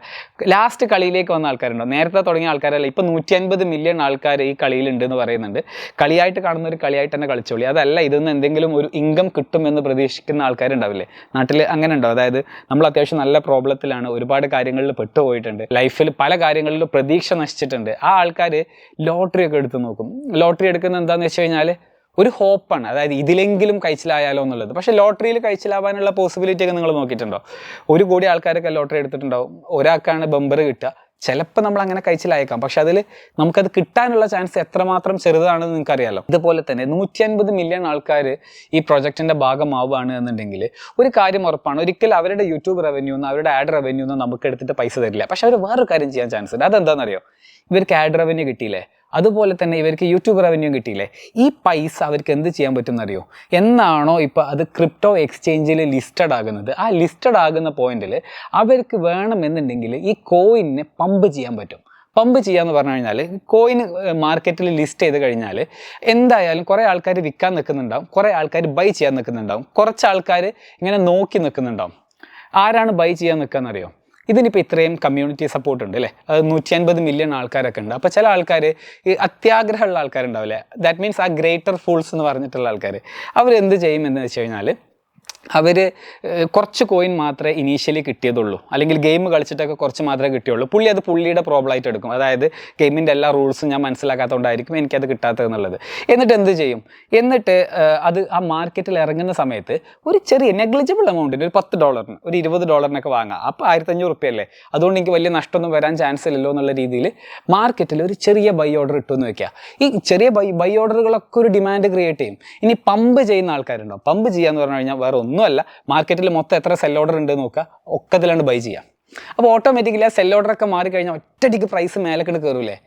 ലാസ്റ്റ് കളിയിലേക്ക് വന്ന ആൾക്കാരുണ്ടാവും നേരത്തെ തുടങ്ങിയ ആൾക്കാരല്ല ഇപ്പോൾ നൂറ്റി അൻപത് മില്യൺ ആൾക്കാർ ഈ കളിയിലുണ്ട് എന്ന് പറയുന്നുണ്ട്. കളിയായിട്ട് കാണുന്ന ഒരു കളിയായിട്ട് തന്നെ കളിച്ചോളി. അതല്ല ഇതിന്ന് എന്തെങ്കിലും ഒരു ഇൻകം കിട്ടുമെന്ന് പ്രതീക്ഷിക്കുന്ന ആൾക്കാരുണ്ടാവില്ലേ? നാട്ടിൽ അങ്ങനെ ഉണ്ടോ? അതായത് നമ്മൾ അത്യാവശ്യം നല്ല പ്രോബ്ലത്തിലാണ് ഒരുപാട് കാര്യങ്ങളിൽ പെട്ടുപോയിട്ടുണ്ട്. ലൈഫിൽ പല കാര്യങ്ങളിലും പ്രതീക്ഷ നശിച്ചിട്ടുണ്ട്. ആ ആൾക്കാർ ലോട്ടറി ഒക്കെ എടുത്ത് നോക്കും. ലോട്ടറി എടുക്കുന്നത് എന്താണെന്ന് വെച്ച് കഴിഞ്ഞാൽ ഒരു ഹോപ്പാണ് അതായത് ഇതിലെങ്കിലും കഴിച്ചിലായാലോ എന്നുള്ളത്. പക്ഷേ ലോട്ടറിയിൽ കഴിച്ചിലാവാനുള്ള പോസിബിലിറ്റി ഒക്കെ നിങ്ങൾ നോക്കിയിട്ടുണ്ടോ? ഒരു കോടി ആൾക്കാരൊക്കെ ലോട്ടറി എടുത്തിട്ടുണ്ടാവും. ഒരാൾക്കാണ് ബമ്പർ കിട്ടുക. ചിലപ്പോൾ നമ്മൾ അങ്ങനെ കഴിച്ചിലായേക്കാം. പക്ഷെ അതിൽ നമുക്കത് കിട്ടാനുള്ള ചാൻസ് എത്രമാത്രം ചെറുതാണെന്ന് നിങ്ങൾക്കറിയാലോ. ഇതുപോലെ തന്നെ നൂറ്റി അൻപത് മില്യൺ ആൾക്കാർ ഈ പ്രൊജക്റ്റിന്റെ ഭാഗമാവുകയാണ് എന്നുണ്ടെങ്കിൽ ഒരു കാര്യം ഉറപ്പാണ്. ഒരിക്കലും അവരുടെ യൂട്യൂബ് റവന്യൂ അവരുടെ ആഡ് റവന്യൂ നമുക്ക് എടുത്തിട്ട് പൈസ തരില്ല. പക്ഷെ അവർ വേറൊരു കാര്യം ചെയ്യാൻ ചാൻസ് ഉണ്ട്. അതെന്താണെന്നറിയോ? ഇവർക്ക് ആഡ് റവന്യൂ കിട്ടിയില്ലേ? അതുപോലെ തന്നെ ഇവർക്ക് യൂട്യൂബ് റവന്യൂ കിട്ടിയില്ലേ? ഈ പൈസ അവർക്ക് എന്ത് ചെയ്യാൻ പറ്റും എന്നറിയോ എന്നാണോ ഇപ്പോൾ അത് ക്രിപ്റ്റോ എക്സ്ചേഞ്ചിൽ ലിസ്റ്റഡ് ആകുന്നത്. ആ ലിസ്റ്റഡ് ആകുന്ന പോയിന്റിൽ അവർക്ക് വേണമെന്നുണ്ടെങ്കിൽ ഈ കോയിനെ പമ്പ് ചെയ്യാൻ പറ്റും. പമ്പ് ചെയ്യാന്ന് പറഞ്ഞു കഴിഞ്ഞാൽ കോയിൻ മാർക്കറ്റിൽ ലിസ്റ്റ് ചെയ്ത് കഴിഞ്ഞാൽ എന്തായാലും കുറേ ആൾക്കാർ വിൽക്കാൻ നിൽക്കുന്നുണ്ടാവും. കുറേ ആൾക്കാർ ബൈ ചെയ്യാൻ നിൽക്കുന്നുണ്ടാവും. കുറച്ച് ആൾക്കാർ ഇങ്ങനെ നോക്കി നിൽക്കുന്നുണ്ടാവും. ആരാണ് ബൈ ചെയ്യാൻ നിൽക്കുകയെന്നറിയോ ഇതിനിപ്പോൾ ഇത്രയും കമ്മ്യൂണിറ്റി സപ്പോർട്ട് ഉണ്ട് അല്ലേ? അത് നൂറ്റി അൻപത് മില്യൺ ആൾക്കാരൊക്കെ ഉണ്ട്. അപ്പോൾ ചില ആൾക്കാർ ഈ അത്യാഗ്രഹമുള്ള ആൾക്കാരുണ്ടാവില്ലേ? ദാറ്റ് മീൻസ് ആ ഗ്രേറ്റർ ഫൂൾസ് എന്ന് പറഞ്ഞിട്ടുള്ള ആൾക്കാർ അവരെന്ത് ചെയ്യും എന്ന് വെച്ച് കഴിഞ്ഞാൽ അവർ കുറച്ച് കോയിൻ മാത്രമേ ഇനീഷ്യലി കിട്ടിയതുള്ളൂ. അല്ലെങ്കിൽ ഗെയിം കളിച്ചിട്ടൊക്കെ കുറച്ച് മാത്രമേ കിട്ടിയുള്ളൂ. പുള്ളി അത് പുള്ളിയുടെ പ്രോബ്ലമായിട്ട് എടുക്കും. അതായത് ഗെയിമിന്റെ എല്ലാ റൂൾസും ഞാൻ മനസ്സിലാക്കാത്തതുകൊണ്ടായിരിക്കും എനിക്കത് കിട്ടാത്തത് എന്നുള്ളത്. എന്നിട്ട് എന്ത് ചെയ്യും? എന്നിട്ട് അത് ആ മാർക്കറ്റിൽ ഇറങ്ങുന്ന സമയത്ത് ഒരു ചെറിയ നെഗ്ലിജിബിൾ എമൗണ്ടിന് ഒരു പത്ത് ഡോളറിന് ഒരു ഇരുപത് ഡോളറിനൊക്കെ വാങ്ങാം. അപ്പോൾ ആയിരത്തഞ്ഞൂറ് റുപ്യല്ലേ അതുകൊണ്ട് എനിക്ക് വലിയ നഷ്ടമൊന്നും വരാൻ ചാൻസ് ഇല്ലല്ലോ എന്നുള്ള രീതിയിൽ മാർക്കറ്റിൽ ഒരു ചെറിയ ബൈ ഓർഡർ ഇട്ടുമെന്ന് വെക്കുക. ഈ ചെറിയ ബൈ ബൈ ഓർഡറുകളൊക്കെ ഒരു ഡിമാൻഡ് ക്രിയേറ്റ് ചെയ്യും. ഇനി പമ്പ് ചെയ്യുന്ന ആൾക്കാരുണ്ടോ? പമ്പ് ചെയ്യാന്ന് പറഞ്ഞു കഴിഞ്ഞാൽ വേറെ ഒന്നുമല്ല മാർക്കറ്റിൽ മൊത്തം എത്ര സെൽ ഓർഡർ ഉണ്ട് നോക്കുക ഒക്കെ ഇതിലാണ് ബൈ ചെയ്യാം. അപ്പോൾ ഓട്ടോമാറ്റിക്കലി ആ സെൽ ഓർഡറൊക്കെ മാറിക്കഴിഞ്ഞാൽ ഒറ്റയടിക്ക് പ്രൈസ് മേലക്കിട്ട് കയറൂലേ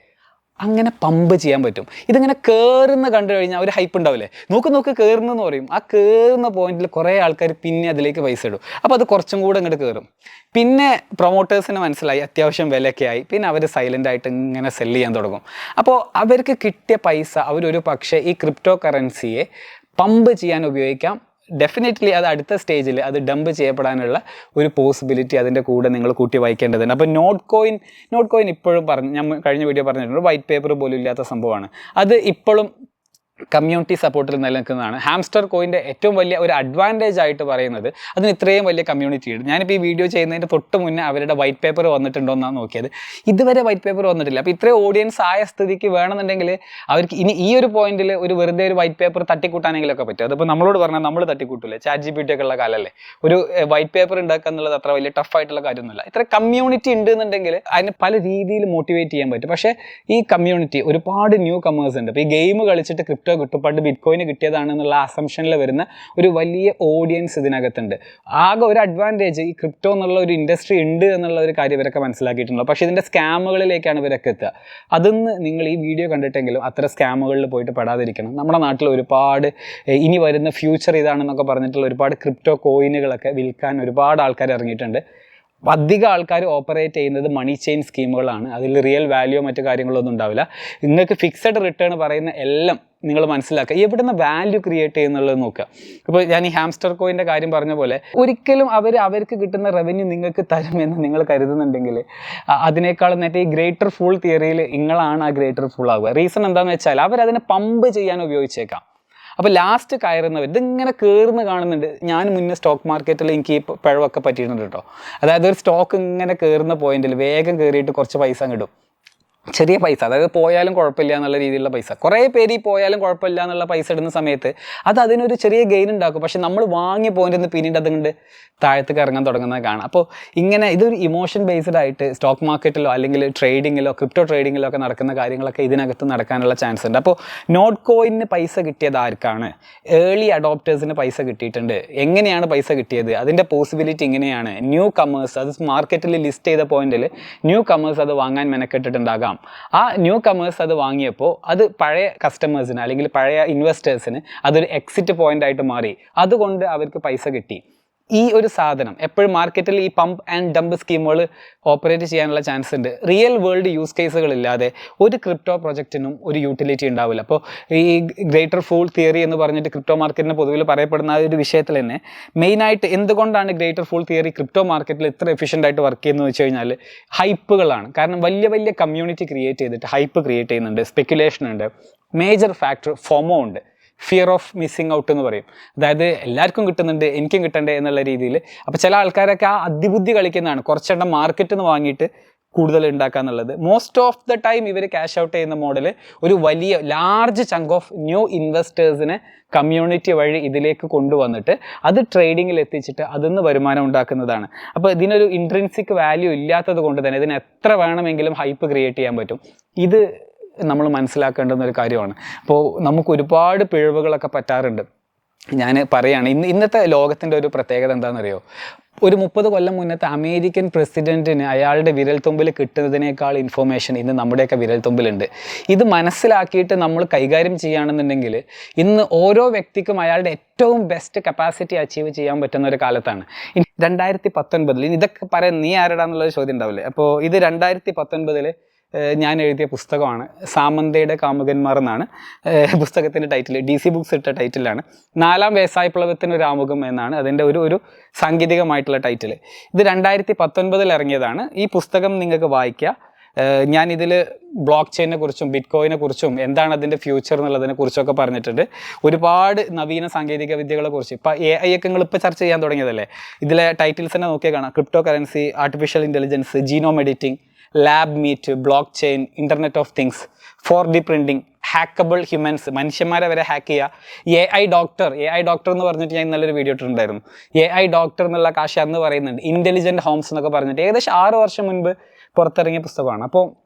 അങ്ങനെ പമ്പ് ചെയ്യാൻ പറ്റും. ഇതിങ്ങനെ കയറുന്ന കണ്ടു കഴിഞ്ഞാൽ ഒരു ഹൈപ്പ് ഉണ്ടാവില്ലേ നോക്ക് നോക്ക് കയറുന്നെന്ന് പറയും. ആ കയറുന്ന പോയിന്റിൽ കുറേ ആൾക്കാർ പിന്നെ അതിലേക്ക് പൈസ ഇടും. അപ്പോൾ അത് കുറച്ചും കൂടെ ഇങ്ങോട്ട് കയറും പിന്നെ പ്രൊമോട്ടേഴ്സിന് മനസ്സിലായി അത്യാവശ്യം വിലയൊക്കെ ആയി. പിന്നെ അവർ സൈലന്റ് ആയിട്ട് ഇങ്ങനെ സെല്ല് ചെയ്യാൻ തുടങ്ങും. അപ്പോൾ അവർക്ക് കിട്ടിയ പൈസ അവരൊരു പക്ഷേ ഈ ക്രിപ്റ്റോ കറൻസിയെ പമ്പ് ചെയ്യാൻ ഉപയോഗിക്കാം. ഡെഫിനറ്റ്ലി അത് അടുത്ത സ്റ്റേജിൽ അത് ഡംപ് ചെയ്യപ്പെടാനുള്ള ഒരു പോസിബിലിറ്റി അതിന്റെ കൂടെ നിങ്ങൾ കൂട്ടി വായിക്കേണ്ടതുണ്ട്. അപ്പോൾ നോട്ട് കോയിൻ നോട്ട് കോയിൻ ഇപ്പോഴും പറഞ്ഞു ഞാൻ കഴിഞ്ഞ വീഡിയോ പറഞ്ഞിട്ടുണ്ട്. വൈറ്റ് പേപ്പർ പോലും ഇല്ലാത്ത സംഭവമാണ്. അത് ഇപ്പോഴും കമ്മ്യൂണിറ്റി സപ്പോർട്ടിൽ നിലനിൽക്കുന്നതാണ്. ഹാംസ്റ്റർ കോയിന്റെ ഏറ്റവും വലിയ ഒരു അഡ്വാന്റേജ് ആയിട്ട് പറയുന്നത് അതിന് ഇത്രയും വലിയ കമ്മ്യൂണിറ്റി ഉണ്ട് ഞാനിപ്പോൾ ഈ വീഡിയോ ചെയ്യുന്നതിന്റെ തൊട്ട് മുന്നേ അവരുടെ വൈറ്റ് പേപ്പർ വന്നിട്ടുണ്ടോ എന്നാണ് നോക്കിയത്. ഇതുവരെ വൈറ്റ് പേപ്പർ വന്നിട്ടില്ല. അപ്പോൾ ഇത്രയും ഓഡിയൻസ് ആയ സ്ഥിതിക്ക് വേണമെന്നുണ്ടെങ്കിൽ അവർക്ക് ഇനി ഈ ഒരു പോയിന്റിൽ ഒരു വെറുതെ ഒരു വൈറ്റ് പേപ്പർ തട്ടിക്കൂട്ടാനെങ്കിലൊക്കെ പറ്റും. അതിപ്പോൾ നമ്മളോട് പറഞ്ഞാൽ നമ്മൾ തട്ടിക്കൂട്ടില്ലേ ചാറ്റ് ജി പി ടി ഒക്കെ ഉള്ള കാലല്ലേ? ഒരു വൈറ്റ് പേപ്പർ ഉണ്ടാക്കുക എന്നുള്ളത് അത്ര വലിയ ടഫ് ആയിട്ടുള്ള കാര്യമൊന്നുമില്ല. ഇത്ര കമ്മ്യൂണിറ്റി ഉണ്ട് എന്നുണ്ടെങ്കിൽ അതിന് പല രീതിയിൽ മോട്ടിവേറ്റ് ചെയ്യാൻ പറ്റും. പക്ഷേ ഈ കമ്മ്യൂണിറ്റി ഒരുപാട് ന്യൂ കമേഴ്സ് ഉണ്ട്. ഇപ്പോൾ ഈ ഗെയിം കളിച്ചിട്ട് ക്രിപ്റ്റോ കിട്ടും. പണ്ട് ബിറ്റ് കോയിന് കിട്ടിയതാണെന്നുള്ള അസംഷനിൽ വരുന്ന ഒരു വലിയ ഓഡിയൻസ് ഇതിനകത്തുണ്ട്. ആകെ ഒരു അഡ്വാന്റേജ് ഈ ക്രിപ്റ്റോ എന്നുള്ള ഒരു ഇൻഡസ്ട്രി ഉണ്ട് എന്നുള്ള ഒരു കാര്യം ഇവരൊക്കെ മനസ്സിലാക്കിയിട്ടുണ്ടല്ലോ. പക്ഷേ ഇതിന്റെ സ്കാമുകളിലേക്കാണ് ഇവരൊക്കെ എത്തുക. അതിന്ന് നിങ്ങൾ ഈ വീഡിയോ കണ്ടിട്ടെങ്കിലും അത്ര സ്കാമുകളിൽ പോയിട്ട് പെടാതിരിക്കണം. നമ്മുടെ നാട്ടിൽ ഒരുപാട് ഇനി വരുന്ന ഫ്യൂച്ചർ ഇതാണെന്നൊക്കെ പറഞ്ഞിട്ടുള്ള ഒരുപാട് ക്രിപ്റ്റോ കോയിനുകളൊക്കെ വിൽക്കാൻ ഒരുപാട് ആൾക്കാർ ഇറങ്ങിയിട്ടുണ്ട്. അധികം ആൾക്കാർ ഓപ്പറേറ്റ് ചെയ്യുന്നത് മണി ചെയിൻ സ്കീമുകളാണ്. അതിൽ റിയൽ വാല്യൂ മറ്റു കാര്യങ്ങളൊന്നും ഉണ്ടാവില്ല. നിങ്ങൾക്ക് ഫിക്സഡ് റിട്ടേൺ പറയുന്ന എല്ലാം നിങ്ങൾ മനസ്സിലാക്കുക. എവിടുന്ന് വാല്യൂ ക്രിയേറ്റ് ചെയ്യുന്നുള്ളത് നോക്കുക. ഇപ്പോൾ ഞാൻ ഈ ഹാംസ്റ്റർ കോയിന്റെ കാര്യം പറഞ്ഞ പോലെ ഒരിക്കലും അവർ അവർക്ക് കിട്ടുന്ന റവന്യൂ നിങ്ങൾക്ക് തരുമെന്ന് നിങ്ങൾ കരുതുന്നുണ്ടെങ്കിൽ അതിനേക്കാളും നേരത്തെ ഈ ഗ്രേറ്റർ ഫുൾ തിയറിയിൽ നിങ്ങളാണ് ആ ഗ്രേറ്റർ ഫുൾ ആവുക. റീസൺ എന്താണെന്ന് വെച്ചാൽ അവരതിനെ പമ്പ് ചെയ്യാൻ ഉപയോഗിച്ചേക്കാം. അപ്പോൾ ലാസ്റ്റ് കയറുന്നവർ ഇതിങ്ങനെ കയറുന്ന കാണുന്നുണ്ട്. ഞാൻ മുന്നേ സ്റ്റോക്ക് മാർക്കറ്റിൽ എനിക്ക് ഈ പഴവൊക്കെ പറ്റിയിട്ടുണ്ട് കേട്ടോ. അതായത് ഒരു സ്റ്റോക്ക് ഇങ്ങനെ കയറുന്ന പോയിന്റിൽ വേഗം കയറിയിട്ട് കുറച്ച് പൈസ കിട്ടും ചെറിയ പൈസ. അതായത് പോയാലും കുഴപ്പമില്ല എന്നുള്ള രീതിയിലുള്ള പൈസ. കുറേ പേര് ഈ പോയാലും കുഴപ്പമില്ല എന്നുള്ള പൈസ ഇടുന്ന സമയത്ത് അത് അതിനൊരു ചെറിയ ഗെയിൻ ഉണ്ടാക്കും. പക്ഷെ നമ്മൾ വാങ്ങി പോയിന്റ് നിന്ന് പിന്നീട് അതുകൊണ്ട് താഴത്തേക്ക് ഇറങ്ങാൻ തുടങ്ങുന്നത് കാണാം. അപ്പോൾ ഇങ്ങനെ ഇതൊരു ഇമോഷൻ ബേസ്ഡ് ആയിട്ട് സ്റ്റോക്ക് മാർക്കറ്റിലോ അല്ലെങ്കിൽ ട്രേഡിങ്ങിലോ ക്രിപ്റ്റോ ട്രേഡിങ്ങിലോ ഒക്കെ നടക്കുന്ന കാര്യങ്ങളൊക്കെ ഇതിനകത്ത് നടക്കാനുള്ള ചാൻസ് ഉണ്ട്. അപ്പോൾ നോട്ട് കോയിന് പൈസ കിട്ടിയത് ആർക്കാണ്? ഏർലി അഡോപ്റ്റേഴ്സിന് പൈസ കിട്ടിയിട്ടുണ്ട്. എങ്ങനെയാണ് പൈസ കിട്ടിയത്? അതിന്റെ പോസിബിലിറ്റി ഇങ്ങനെയാണ്. ന്യൂ കമേഴ്സ് അത് മാർക്കറ്റിൽ ലിസ്റ്റ് ചെയ്ത പോയിന്റിൽ ന്യൂ കമേഴ്സ് അത് വാങ്ങാൻ മെനക്കെട്ടിട്ടുണ്ടാകാം. ആ ന്യൂ കമേഴ്സ് അത് വാങ്ങിയപ്പോൾ അത് പഴയ കസ്റ്റമേഴ്സിന് അല്ലെങ്കിൽ പഴയ ഇൻവെസ്റ്റേഴ്സിന് അതൊരു എക്സിറ്റ് പോയിന്റ് ആയിട്ട് മാറി. അതുകൊണ്ട് അവർക്ക് പൈസ കിട്ടി. ഈ ഒരു സാധനം എപ്പോഴും മാർക്കറ്റിൽ ഈ പമ്പ് ആൻഡ് ഡംപ് സ്കീമുകൾ ഓപ്പറേറ്റ് ചെയ്യാനുള്ള ചാൻസ് ഉണ്ട്. റിയൽ വേൾഡ് യൂസ് കേസുകളില്ലാതെ ഒരു ക്രിപ്റ്റോ പ്രൊജക്റ്റിനും ഒരു യൂട്ടിലിറ്റി ഉണ്ടാവില്ല. അപ്പോൾ ഈ ഗ്രേറ്റർ ഫൂൾ തിയറി എന്ന് പറഞ്ഞിട്ട് ക്രിപ്റ്റോ മാർക്കറ്റിന് പൊതുവിൽ പറയപ്പെടുന്ന ഒരു വിഷയത്തിൽ തന്നെ മെയിനായിട്ട് എന്തുകൊണ്ടാണ് ഗ്രേറ്റർ ഫൂൾ തിയറി ക്രിപ്റ്റോ മാർക്കറ്റിൽ ഇത്ര എഫിഷ്യന്റ് ആയിട്ട് വർക്ക് ചെയ്യുന്നത് വെച്ച് കഴിഞ്ഞാൽ ഹൈപ്പുകളാണ് കാരണം വലിയ വലിയ കമ്മ്യൂണിറ്റി ക്രിയേറ്റ് ചെയ്തിട്ട് ഹൈപ്പ് ക്രിയേറ്റ് ചെയ്യുന്നുണ്ട് സ്പെക്കുലേഷൻ ഉണ്ട് മേജർ ഫാക്ടർ ഫോമോ ഉണ്ട്. ഫിയർ ഓഫ് മിസ്സിങ് ഔട്ട് എന്ന് പറയും. അതായത് എല്ലാവർക്കും കിട്ടുന്നുണ്ട് എനിക്കും കിട്ടണ്ടേ എന്നുള്ള രീതിയിൽ. അപ്പോൾ ചില ആൾക്കാരൊക്കെ ആ അതിബുദ്ധി കളിക്കുന്നതാണ്. കുറച്ചെണ്ണം മാർക്കറ്റിൽ നിന്ന് വാങ്ങിയിട്ട് കൂടുതൽ ഉണ്ടാക്കുക എന്നുള്ളത്. മോസ്റ്റ് ഓഫ് ദ ടൈം ഇവർ ക്യാഷ് ഔട്ട് ചെയ്യുന്ന മോഡൽ ഒരു വലിയ ലാർജ് ചങ്ക് ഓഫ് ന്യൂ ഇൻവെസ്റ്റേഴ്സിനെ കമ്മ്യൂണിറ്റി വഴി ഇതിലേക്ക് കൊണ്ടുവന്നിട്ട് അത് ട്രേഡിങ്ങിൽ എത്തിച്ചിട്ട് അതിൽ നിന്ന് വരുമാനം ഉണ്ടാക്കുന്നതാണ്. അപ്പോൾ ഇതിനൊരു ഇൻട്രൻസിക് വാല്യൂ ഇല്ലാത്തത് കൊണ്ട് തന്നെ ഇതിന് എത്ര വേണമെങ്കിലും ഹൈപ്പ് ക്രിയേറ്റ് ചെയ്യാൻ പറ്റും. ഇത് നമ്മൾ മനസ്സിലാക്കേണ്ടുന്ന ഒരു കാര്യമാണ്. അപ്പോൾ നമുക്ക് ഒരുപാട് പിഴവുകളൊക്കെ പറ്റാറുണ്ട്. ഞാൻ പറയുകയാണ് ഇന്ന് ഇന്നത്തെ ലോകത്തിന്റെ ഒരു പ്രത്യേകത എന്താണെന്നറിയോ? ഒരു മുപ്പത് കൊല്ലം മുന്നത്തെ അമേരിക്കൻ പ്രസിഡന്റിന് അയാളുടെ വിരൽത്തുമ്പിൽ കിട്ടുന്നതിനേക്കാൾ ഇൻഫോർമേഷൻ ഇന്ന് നമ്മുടെയൊക്കെ വിരൽത്തുമ്പിലുണ്ട്. ഇത് മനസ്സിലാക്കിയിട്ട് നമ്മൾ കൈകാര്യം ചെയ്യുകയാണെന്നുണ്ടെങ്കിൽ ഇന്ന് ഓരോ വ്യക്തിക്കും അയാളുടെ ഏറ്റവും ബെസ്റ്റ് കപ്പാസിറ്റി അച്ചീവ് ചെയ്യാൻ പറ്റുന്ന ഒരു കാലത്താണ്. രണ്ടായിരത്തി പത്തൊൻപതിൽ ഇതൊക്കെ പറയാൻ നീ ആരടാന്നുള്ളൊരു ചോദ്യം ഉണ്ടാവില്ലേ? അപ്പോൾ ഇത് രണ്ടായിരത്തി പത്തൊൻപതിൽ ഞാൻ എഴുതിയ പുസ്തകമാണ്. സാമന്തയുടെ കാമുകന്മാർ എന്നാണ് പുസ്തകത്തിന്റെ ടൈറ്റിൽ ഡി സി ബുക്സ് ഇട്ട ടൈറ്റിലാണ് നാലാം വ്യവസായ പ്ലവത്തിന് ഒരു ആമുഖം എന്നാണ് അതിന്റെ ഒരു ഒരു സാങ്കേതികമായിട്ടുള്ള ടൈറ്റിൽ ഇത് രണ്ടായിരത്തി പത്തൊൻപതിൽ ഇറങ്ങിയതാണ്. ഈ പുസ്തകം നിങ്ങൾക്ക് വായിക്കുക ഞാൻ ബ്ലോക്ക് ചെയിനെ കുറിച്ചും ബിറ്റ്കോയിനെ കുറിച്ചും എന്താണ് അതിന്റെ ഫ്യൂച്ചർ എന്നുള്ളതിനെ കുറിച്ചൊക്കെ പറഞ്ഞിട്ടുണ്ട്. ഒരുപാട് നവീന സാങ്കേതിക വിദ്യകളെ കുറിച്ച്. ഇപ്പോൾ എ ഐ ഒക്കെ നിങ്ങൾ ഇപ്പോൾ ചർച്ച ചെയ്യാൻ തുടങ്ങിയതല്ലേ? ഇതിലെ ടൈറ്റിൽസ് തന്നെ നോക്കിയാൽ കാണാം. Cryptocurrency artificial intelligence genome editing lab meat blockchain internet of things four D printing hackable humans മനുഷ്യന്മാരെ വരെ ഹാക്ക് ചെയ്യുക A I doctor A I doctor എന്ന് പറഞ്ഞിട്ട് ഞാൻ ഇന്നലെ വീഡിയോ ഇട്ടിട്ടുണ്ടായിരുന്നു. എ ഐ ഡോക്ടർ എന്നുള്ള കാശ് അന്ന് പറയുന്നുണ്ട്. ഇന്റലിജന്റ് ഹോംസ് എന്നൊക്കെ പറഞ്ഞിട്ട്. ഏകദേശം ആറ് വർഷം മുൻപ് പുറത്തിറങ്ങിയ പുസ്തകമാണ്. അപ്പോൾ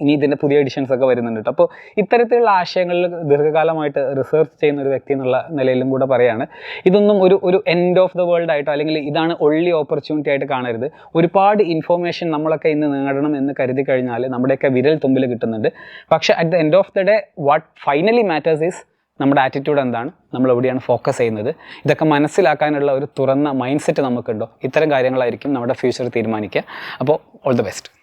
ഇനി ഇതിന്റെ പുതിയ എഡിഷൻസ് ഒക്കെ വരുന്നുണ്ട് അപ്പോൾ ഇത്തരത്തിലുള്ള ആശയങ്ങളിൽ ദീർഘകാലമായിട്ട് റിസർച്ച് ചെയ്യുന്ന ഒരു വ്യക്തി എന്നുള്ള നിലയിലും കൂടെ പറയാണ്. ഇതൊന്നും ഒരു ഒരു എൻഡ് ഓഫ് ദ വേൾഡ് ആയിട്ടോ അല്ലെങ്കിൽ ഇതാണ് ഒള്ളി ഓപ്പർച്യൂണിറ്റി ആയിട്ട് കാണരുത്. ഒരുപാട് ഇൻഫോർമേഷൻ നമ്മളൊക്കെ ഇന്ന് നേടണം എന്ന് കരുതി കഴിഞ്ഞാൽ നമ്മുടെയൊക്കെ വിരൽ തുമ്പിൽ കിട്ടുന്നുണ്ട്. പക്ഷേ at the end of the day what finally matters is നമ്മുടെ ആറ്റിറ്റ്യൂഡ് എന്താണ് നമ്മൾ എവിടെയാണ് ഫോക്കസ് ചെയ്യുന്നത്. ഇതൊക്കെ മനസ്സിലാക്കാനുള്ള ഒരു തുറന്ന മൈൻഡ് സെറ്റ് നമുക്കുണ്ടോ? ഇത്തരം കാര്യങ്ങളായിരിക്കും നമ്മുടെ ഫ്യൂച്ചർ തീരുമാനിക്കുക. അപ്പോൾ ഓൾ ദി ബെസ്റ്റ്